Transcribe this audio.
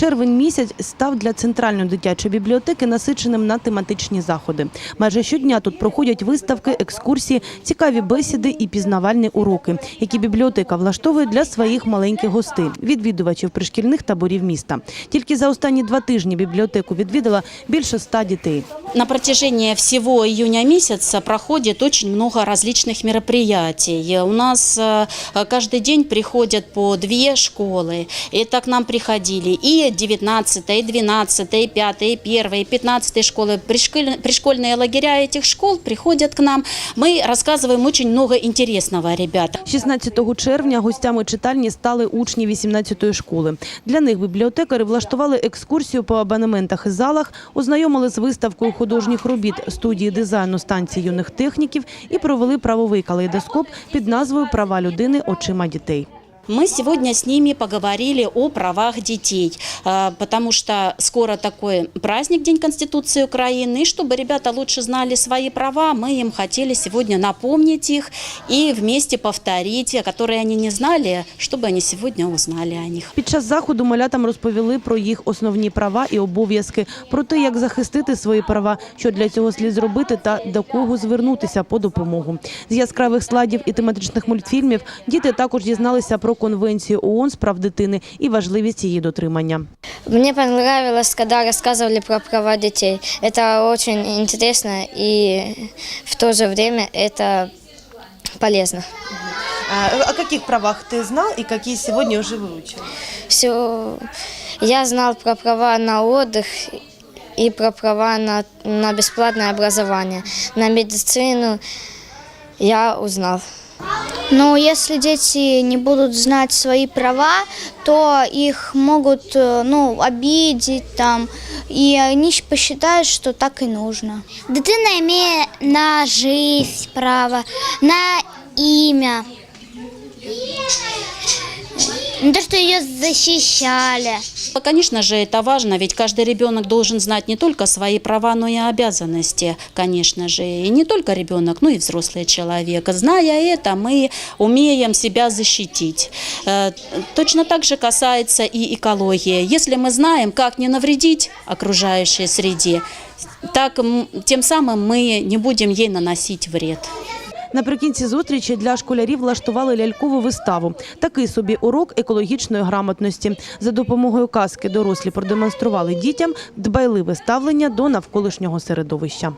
Червень місяць став для центральної дитячої бібліотеки насиченим на тематичні заходи. Майже щодня тут проходять виставки, екскурсії, цікаві бесіди і пізнавальні уроки, які бібліотека влаштовує для своїх маленьких гостей, відвідувачів пришкільних таборів міста. Тільки за останні два тижні бібліотеку відвідала більше ста дітей. На протяжении всего июня месяца проходит очень много различных мероприятий. У нас э, каждый день приходят по две школы. Это к нам приходили и 19, и 12, и 5, и 1, и 15 школы. Пришколь- Пришкольные лагеря этих школ приходят к нам. Мы рассказываем очень много интересного, ребята. 16 червня гостями читальні стали учні 18-ї школи. Для них бібліотекари влаштували екскурсію по абонементах і залах, ознайомили з виставкою художніх робіт студії дизайну станції юних техніків і провели правовий калейдоскоп під назвою Права людини очима дітей. Мы сегодня с ними поговорили о правах детей, э, потому что скоро такой праздник, День Конституции Украины, и чтобы ребята лучше знали свои права, мы им хотели сегодня напомнить их и вместе повторить, которые они не знали, чтобы они сегодня узнали о них. Під час заходу малятам розповіли про їх основні права і обов'язки, про те, як захистити свої права, що для цього слід зробити та до кого звернутися по допомогу. З яскравих слайдів і тематичних мультфільмів діти також дізналися про конвенцію ООН з прав дитини і важливість її дотримання. Мне понравилось, когда рассказывали про права детей. Это очень интересно и в то же время это полезно. О яких правах ти знав і які сьогодні вже вивчив? Все, я знал про права на отдых и про права на, на бесплатное образование. На медицину я узнал. Но если дети не будут знать свои права, то их могут э, ну, обидеть там, и они посчитают, что так и нужно. Дитина имеет на жизнь право, на имя. На то, что ее защищали. Конечно же, это важно, ведь каждый ребенок должен знать не только свои права, но и обязанности, конечно же. И не только ребенок, но и взрослый человек. Зная это, мы умеем себя защитить. Э, Точно так же касается и экологии. Если мы знаем, как не навредить окружающей среде, так тем самым мы не будем ей наносить вред. Наприкінці зустрічі для школярів влаштували лялькову виставу. Такий собі урок екологічної грамотності. За допомогою казки дорослі продемонстрували дітям дбайливе ставлення до навколишнього середовища.